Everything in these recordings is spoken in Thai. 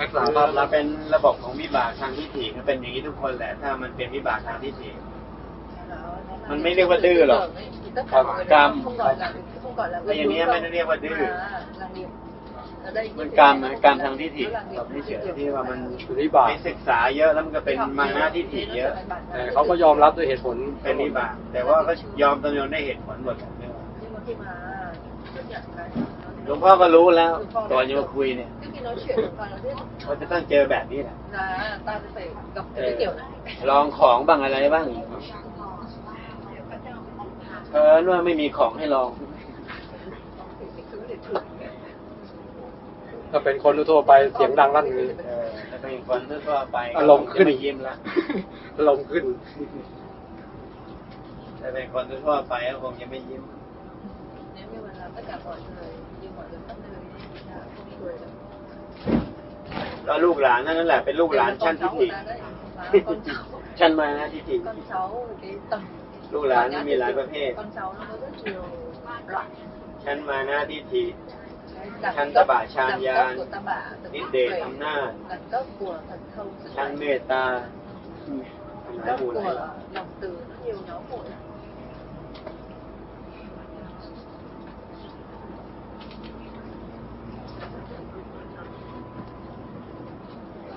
รักษาคือภาพลัเรากษณ์เป็นระบบของวิบากทางทิฏฐิก็เป็นอย่างนี้ทุกคนแหละ ถ้ามันเป็นวิบากทางทิฏฐิมันไม่เรียกว่าดื้อหรอก tất cả mọi người Cam. không gọi là không gọi là ไอ้อย่างนี้ไม่ได้เรียกว่าดื้อ mà là nghiệp ở đây มัน như กรรม thế นะ này, กรรมทางทิฏฐิ nó là nghiệp แบบนี้เฉยที่ว่ามันวิบากไม่ศึกษาเยอะแล้วมันก็เป็นมานะทิฏฐิเยอะแต่เขาก็ยอมรับด้วยเหตุผลเป็นวิบากแต่ว่าก็ยอมตำนนได้เหตุผลหมด nhưng mà khi mà chấp nhận cái หลวงพ่อก็รู้แล้วก่อนจะมาคุยเนี่ย trước khi nói chuyện được và nó biết ว่าจะต้องเจอแบบนี้แหละ là ta sẽ phải gặp cái kiểu này ลองของบ้างอะไรบ้างเออว่าไม่มีของให้ลอง cái thứ để thử ถ้าเป็นคนทั่วๆไปเสียงดังลั่นนี้เออถ้าเป็นคนทั่วๆไปอารมณ์ขึ้นจะไม่ยิ้มละลมณ์ขึ้นถ้าเป็นคนทั่วๆไปก็คงจะไม่ยิ้ม nếu như mà là tất cả mọi người như mọi người khắp nơi là không cười được ก็ลูกหลานนั่นแหละเป็นลูกหลาน Đấy là ชั้น con ทิฏ cháu ฐิ người ta đấy và con cháu ชั้นมานะทิฏฐิ con cháu cái tầng ลูกหลานมีหลายประเภท con cháu nó có rất nhiều loại ชั้นมานะทิฏฐิ đẳng ชั้น cấp, ตบะฌาน đẳng ญาณ cấp của tam bả đẳng นิ cấp เดช về อำนาจ đẳng cấp của thần thông sức ชั้น mạnh เมตตาหลาย cấp หมู่หลาย của lòng từ rất nhiều nhóm hội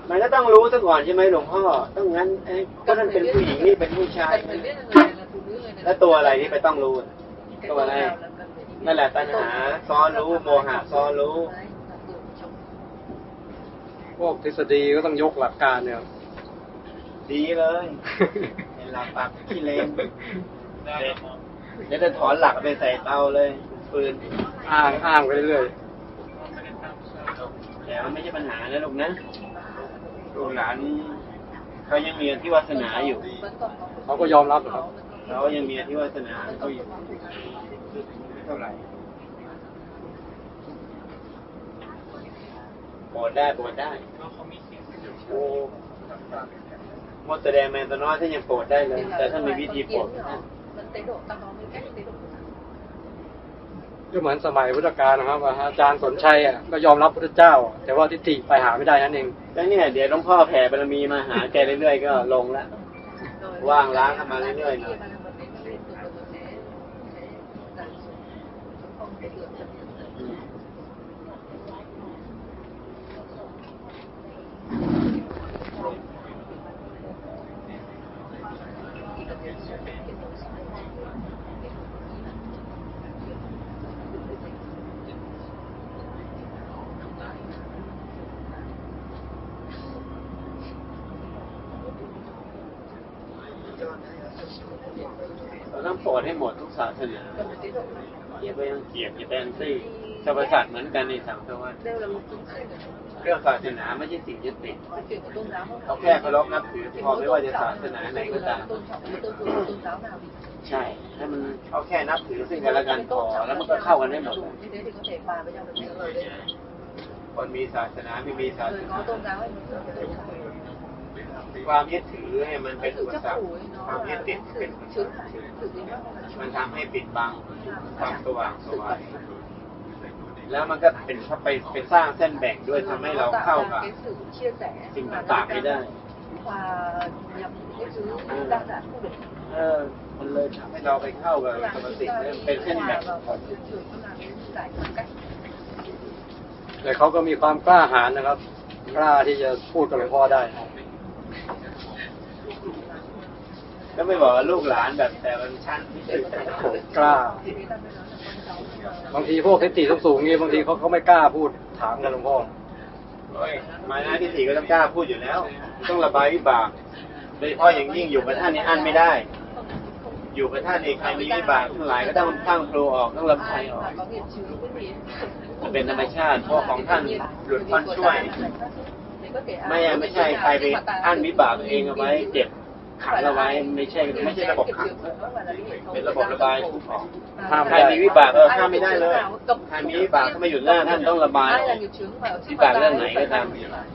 มันก็ต้องรู้ซะก่อนใช่ไหมหลวงพ่อ ต้องงั้นเอ้ยก็นั่นเป็นผู้หญิงนี่เป็นผู้ชาย cần phải biết là người này là phụ nữ người này แล้ว là ตัว phụ อะไร nữ. ที่ไปต้องรู้ cái ตัวตัวอะไร nào là cần phải đi biết. นั่นแหละตัณหา Cái ซ้อนรู้โมหะซ้อนรู้ Đấy, là tưởng trong พวกทฤษฎีก็ต้องยกหลักการเนี่ยดีเลยเห็นหลักปากขี้เลนเดี๋ยวจะถอนหลักไปใส่เตาเลยปืนอ้างอ้างไปเรื่อยแต่มันไม่ใช่ปัญหานะลูกนะ ลูกหลานเขายังมีอธิวาสนาอยู่ vẫn còn có một เขาก็ยอมรับนะครับเขายังมีอธิวาสนาเขาอยู่ไม่เท่าไหร่โปรดได้โปรดได้โอ้มดแสดงแมนตัวน้อยถ้ายังโปรดได้เลย แต่ถ้ามีวิธีโปรด vẫn tế độ ta có những cách tế độ ก็เหมือนสมัยพุทธกาลนะครับว่าอาจารย์สนชัยอะก็ยอมรับพุทธเจ้า แต่ว่าทิฏฐิไปหาไม่ได้นั่นเองแล้วเนี่ยเดี๋ยวหลวงพ่อแผ่บารมีมาหาแกเรื่อยๆก็ลงแล้ว rồi Quang láng ra mà lên người khi rồi. mà làm một cái cái liên tục rồi nó sẽ sẽ giảm xuống không thể được dần dần dần. เราต้องโปร ดให้หมดทุกศาสนา cần phải tế độ này อย่าไปรังเกียจอย่าไปแอนตี้สรรพสัตว์เหมือนกันในสังสารวัฏ đều là một chúng sinh เรื่องศาสนาไม่ใช่สิ่งยึดติด cái chuyện của tôn giáo không เขาแค่เคารพนับถือพอไม่ว่าจะศาสนาไหนก็ตาม tôn trọng cái tôn giáo tôn giáo nào thì ใช่ให้มันเขาแค่นับถือซึ่งกันและกันพอแล้วมันก็เข้ากันได้หมด như thế thì có thể hòa với nhau được nhiều lời đấy คนมีศาสนาไม่มีศาส người นา ความยึดถือเนี่ยมันเป็น cái อุ sự ป chấp สรรค thủ ấy ความ nó ยึด là ติด cái เป็น sự อุปสร chướng รค ngại sự biến mất là มัน chướng ทำให้ปิดบังความสว่างส sự วาย vật แล้วมันก็เป็นเข้าไปไปสร้างเส้นแบ่งด้วยทำให้เรา Nó tạo เข้า ra กับ cái sự chia sẻ สิ่ง và ต่าง nó ๆไม่ได้ hòa nhập những cái thứ đa dạng không được เออมันเลยทำให้เราไปเข้ากับ Nó ส làm ม chúng ติ ta เป็นเส้น đi แบ่ hòa ง vào mọi trường trường nó làm cái giải phân cách แต่เขาก็มีความกล้าหาญนะครับ กล้าที่จะพูดกับหลวงพ่อได้ ก็ไม่บอกว่าลูกหลานแบบแต่มันชั้นกล้า บางทีพวกทิฏฐิสูงๆนี่บางทีเขาเขาไม่กล้าพูดถามกับหลวงพ่อโอ้ยมาหน้าที่สี่ก็ต้องกล้าพูดอยู่แล้ว ต้องระบายวิบากโดยเฉพาะอย่างยิ่งอยู่กับท่านนี่อั้นไม่ได้ อยู่กับท่านนี่ใครมีวิบากทั้งหลายก็ต้องตั้งครูออกต้องระบายออกมันเป็นธรรมชาติเพราะของท่านหลุดพ้นช่วย ไม่ไม่ใช่ใครไปอั้นวิบากเองเอาไว้เจ็บ ขังเอาไว้ไม่ใช่ไม่ใช่ระบบขังเป็นระบบระบายทุกข์ออกห้ามใครมีวิบากเออห้ามไม่ได้เลยใครมีวิบากก็ไม่หยุดหน้าท่านต้องระบายอ ai อ là ก nghiệp chướng mà ở trước Viết mặt bản ta lên ấy này phải cái làm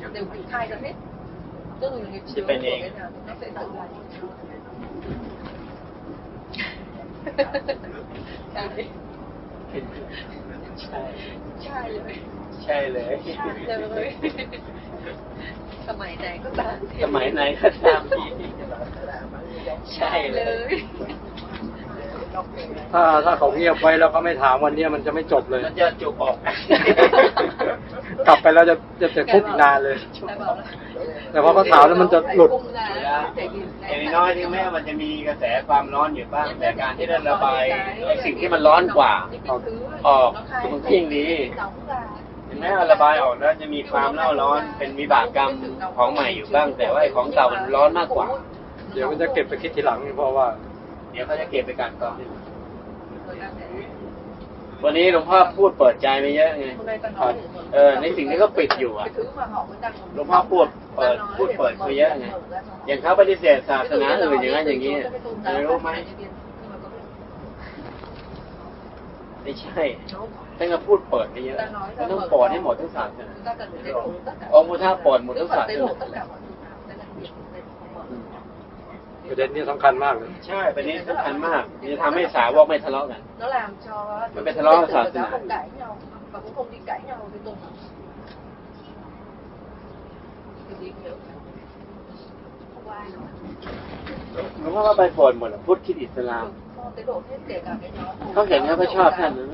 làm. đều bị khai ra hết ใช่ใช่เลยใช่เลย ใช่เลยสมัยไหนก็ตามสมัยไหนก็ตามทีใช่เลเลยยถ้าถ้าเขาเงียบไว้แล้วก็ไม่ถามวันเนี้ยมันจะไม่จบเลย มันจะจุกออก กลับไปแล้วจะจะจะทุกข์อีกนานเลยแต่บอกแล้ว แต่พอเขาถามแล้วมันจะหลุด อย่างน้อยที่แม้มันจะมีกระแสความร้อนอยู่บ้างแต่การที่ได้ระบายไอ้สิ่งที่มันร้อนกว่า ออกมันก็ยิ่งดีเห็นไหมว่าระบายออกแล้วจะมีความเล่าร้อนเป็นวิบากกรรมของใหม่อยู่บ้าง แต่ว่าไอ้ของเก่ามันร้อนมากกว่า เดี๋ยวมันจะเก็บไปคิดทีหลังเพราะว่า เดี๋ยวเขาจะเก็บไปการกรอง วันนี้หลวงพ่อพูดเปิดใจไปเยอะไงเออในสิ่งที่เขาปิดอยู่อะหลวงพ่อพูดเปิดพูดเปิดไปเยอะไงอย่างเขาปฏิเสธศาสนาอื่นอย่างนั้นอย่างนี้ไม่รู้ไหมไม่ใช่ท่านก็พูดเปิดไปเยอะท่านต้องปลดให้หมดทุกศาสนาองค์พุทธะปลดหมดทุกศาสนา ประเด็นนี้สำคัญมากเลย ใช่ประเด็นสำคัญมากมันจะทำให้สาวกไม่ทะเลาะกัน nó làm cho Mà bên Thái Lan là sao thế nào? không cãi nhau và cũng không đi cãi nhau thì tôi Thì đi hiểu. Không có ai nói. หลวงพ่อก็ไปโปรดหมดอะพุทธคริดอิสลาม Có tế độ hết kể cả cái nhóm เขาเห็นเขาก็ชอบท่านนะ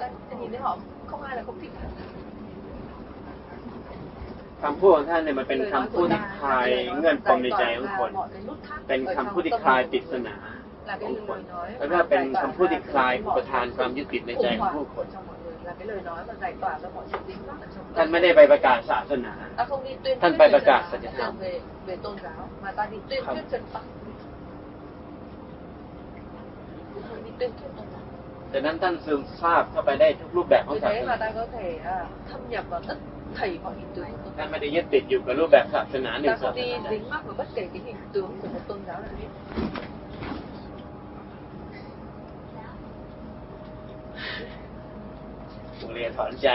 Đấy, thì nhìn thấy họ không ai là không thích cả. คำพูดของท่านเนี่ยมันเป็นคำพูดที่คลายเงื่อนปมในใจของคน เป็นคำพูดที่คลายปริศนา là ข cái องคน lời nói แล้วก็เป็นคำพูดที่คลายอุปทานความยึดติดในใจของผู้คน trong mọi người là cái lời nói mà giải tỏa ra mọi sự dính mắc ở trong ท่านไม่ได้ไปประกาศศาสนา ta không đi tuyên Thân thuyết phải về ประกาศ chân สัจ giáo, ธรรม về về tôn giáo mà ta đi tuyên Không. thuyết chân pháp Cũng không đi tuyên thuyết tôn giáo ดังนั้นท่านซึมซาบเข้าไปได้ทุกรูปแบบของ vì ศาส thế นา mà ta có thể à, thâm nhập vào tất thảy mọi hình tướng của tôn ท่าน giáo ไม่ได้ยึดติดอยู่กับรูปแบบศาสนาหนึ่ง ta ศา không ส đi นา dính mắc vào bất kể cái hình tướng của một tôn giáo nào hết ผมเรียนถอนใจ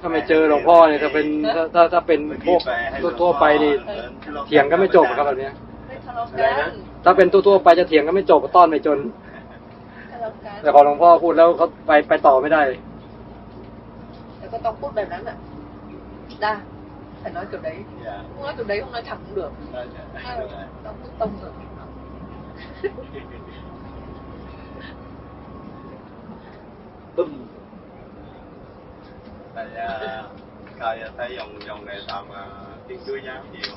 ถ้าไม่เจอหลวงพ่อเนี่ยถ้าเป็นถ้าถ้าถ้าเป็นพวกทั่วๆไปนี่เถียงกันไม่จบครับแบบเนี้ย Thế thằng ông Dạ, can ถ้าเป็นทั่วๆไปจะเถียงกันไม่จบต้อนไม่จน thằng ông can แต่พอหลวงพ่อพูดแล้วเขาไปไปต่อไม่ได้ Thế có tao cút bèm lắm ạ Đa Phải nói kiểu đấy Không nói kiểu đấy không nói thẳng cũng được À, Tao cút tông rồi บึ้ม Tại uh, coi thấy dòng dòng này làm uh, tiếng chuối giáo nhiều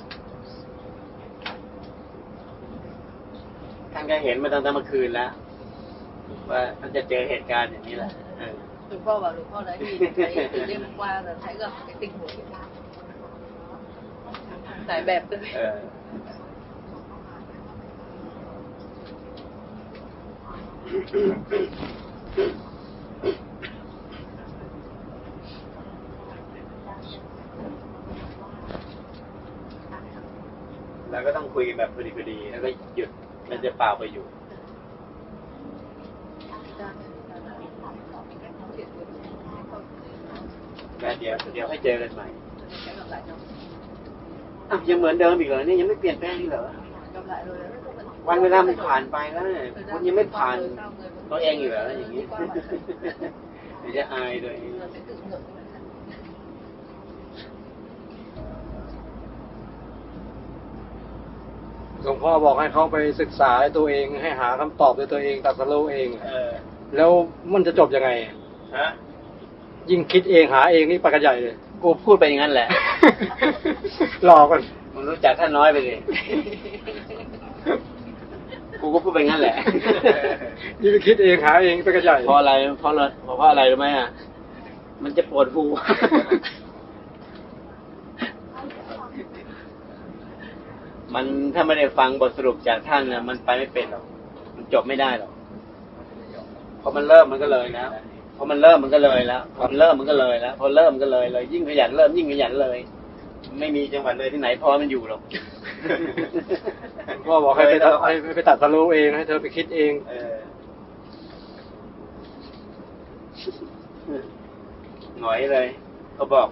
ท่านก็เห็นมาตั้งแต่เมื่อคืนแล้ว ว่ามันจะเจอเหตุการณ์อย่างนี้แหละเออ Lục พ่ bảo Lục พ่ đã nhìn thấy từ đêm qua là thấy gặp cái tình huống hiện tại Giải bẹp tới เออแล้วก็ต้องคุยแบบพอดีพอดีแล้วก็หยุดมันจะเปล่าไปอยู่แล้วเดี๋ยว เดี๋ยวให้เจอกันใหม่ Sẽ gặp lại nhau อ้าวยังเหมือนเดิมอีกเหรอเนี่ยยังไม่เปลี่ยนแปลงอีกเหรอ Gặp lại rồi đấy không vẫn- วันเวลามันผ่านไปแล้วเนี่ย Thời คุณ gian ยังไม่ qua ผ่าน rồi sao người vẫn ตัวเองอีกเหรออย่างนี้ đi qua bản thân. เดี๋ยวจะอายตัวเอง Là sẽ tự ngược với bản thân. หลวงพ่อบอกให้เขาไปศึกษาด้วยตัวเองให้หาคำตอบด้วยตัวเองตัดสรู้เอง เออ แล้วมันจะจบยังไงฮะ ยิ่งคิดเองหาเองนี่ปากกระใหญ่เลย กูพูดไปอย่างนั้นแหละรอกันมึงรู้จักท่านน้อยไปเลย กูก็พูดไปงั้นแหละ ยิ่งไปคิดเองหาเองปากกระใหญ่เพราะอะไร เพราะอะไรเพราะอะไรรู้ไหมอะ มันจะปวดหูมันถ้าไม่ได้ฟังบทสรุปจากท่านนะมันไปไม่เป็นหรอก มันจบไม่ได้หรอก พอมันเริ่มมันก็เลยแล้ว พอมันเริ่มมันก็เลยแล้วพอมันเริ่มมันก็เลยแล้วพอเริ่มมันก็เลยเลย ยิ่งขยันเริ่มยิ่งขยันเลย ไม่มีจังหวัดเลยที่ไหนพอมันอยู่หรอกหลวงพ่อบอกให้ไปตัดให้ให้ไปตัดสรู้เองให้เธอไปคิดเองเออหงอยเลยเขาบอก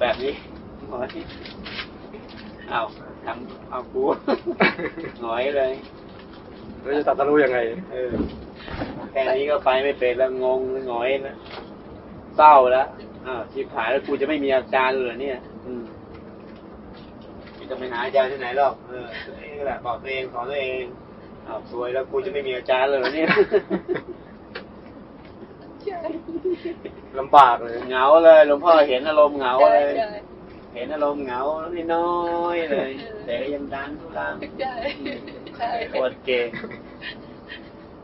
แบบนี้หงอยเอาทำเอากูหงอยเลยแล้วจะตัดสรู้ยังไง เออ แค่นี้ก็ไปไม่เป็นแล้วงงหงอยนะเศร้าแล้วอ้าวชิบหายแล้วกูจะไม่มีอาจารย์เลยเหรอเนี่ย อืมไม่ต้องไปหาอาจารย์ที่ไหนหรอกเออตัวเองแหละบอกตัวเองสอนตัวเองอ้าวสวยแล้วกูจะไม่มีอาจารย์เลยเหรอเนี่ยใช่ลำบากเลยเหงาเลยหลวงพ่อเห็นอารมณ์เหงาใช่เลยใช่เห็นอารมณ์เหงาน้อยๆเลย แต่ก็ยังดันทุลังใช่ใช่โคตรเก่ง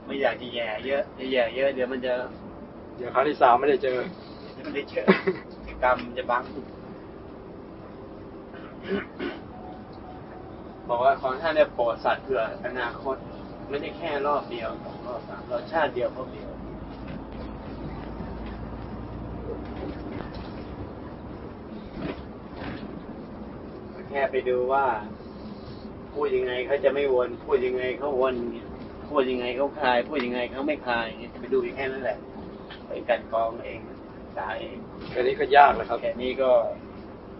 ไม่อยากจะแย่เยอะจะแย่เยอะเดี๋ยวมันจะเดี๋ยวครั้งที่สามไม่ได้เจอไม่ได้เจอกรรมจะบังบอกว่าของท่านเนี่ยโปรดสัตว์เพื่ออนาคต ไม่ได้แค่รอบเดียวสองรอบสามรอบชาติเดียวพบเดียวแค่ไปดูว่า พูดยังไงเขาจะไม่วน พูดยังไงเขาวนเนี่ย พูดยังไงเขาคลาย พูดยังไงเขาไม่คลายอย่างเงี้ยไปดูแค่นั้นแหละไปกันกรองเองศึกษาเองแค่นี้ก็ยากแล้วครับแค่นี้ก็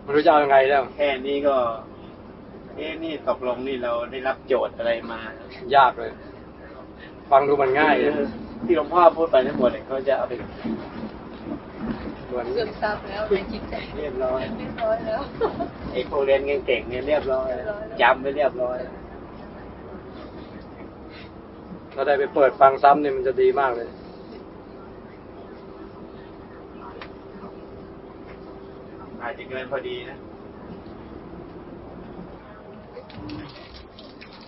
ไม่รู้จะเอายังไงแล้ว แค่นี้ก็เอ๊ะนี่ตกลงนี่เราได้รับโจทย์อะไรมา ยากเลย ฟังดูมันง่ายคือที่หลวงพ่อพูดไปทั้งหมดเนี่ยเขาจะเอาไปเหมือนเสื่อมทราบแล้วในจิตใจเรียบร้อยเรียบร้อยแล้วไอ้พวกเรียนเก่งๆเนี่ยเรียบร้อยเรียบร้อยแล้วจำไปเรียบร้อย ถ้าได้ไปเปิดฟังซ้ำเนี่ยมันจะดีมากเลยอาจจะเกินพอดีนะ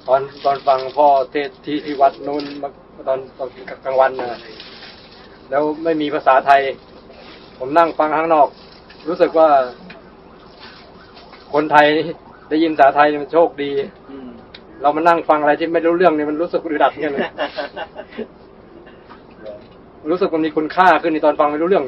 ตอนตอนฟังพ่อเทศที่ที่วัดนู้นมาตอนตอนกลางวันนะแล้วไม่มีภาษาไทย ผมนั่งฟังข้างนอก รู้สึกว่า คนไทยนี่ได้ยินภาษาไทยนี่มันโชคดีอืม เรามานั่งฟังอะไรที่ไม่รู้เรื่องเนี่ยมันรู้สึกอึดอัดเหมือนกันเลยรู้สึกมันมีคุณค่าขึ้นในตอนฟังไม่รู้เรื่อง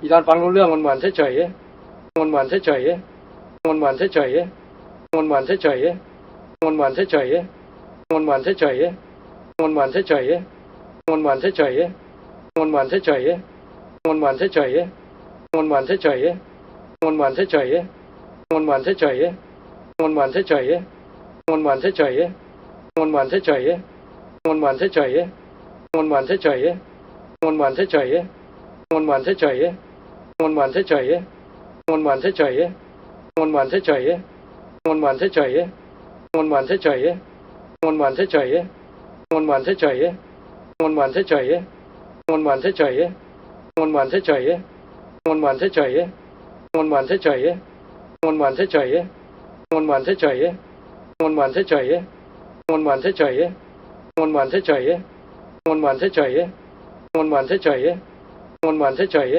อีตอนฟังรู้เรื่องมันเหมือนเฉยๆมันเหมือนเฉยๆมันเหมือนเฉยๆมันเหมือนเฉยๆมันเหมือนเฉยๆมันเหมือนเฉยๆมันเหมือนเฉยๆมันเหมือนเฉยๆมันเหมือนเฉยๆมันเหมือนเฉยๆมันเหมือนเฉยๆมันเหมือนเฉยๆมันเหมือนเฉยๆมันเหมือนเฉยๆ มันเหมือนเฉยๆมันเหมือนเฉยๆมันเหมือนเฉยๆมันหวานเฉยๆมันหวานเฉยๆมันหวานเฉยๆมันหวานเฉยๆมันหวานเฉยๆมันหวานเฉยๆมันหวานเฉยๆมันหวานเฉยๆมันหวานเฉยๆมันหวานเฉยๆมันหวานเฉยๆมันหวานเฉยๆมันหวานเฉยๆมันหวานเฉยๆมันหวานเฉยๆมันหวานเฉยๆมันหวานเฉยๆ มันหวานเฉยๆมันหวานเฉยๆมันหวานเฉยๆมันหวานเฉยๆมันหวานเฉยๆมันหวานเฉยๆ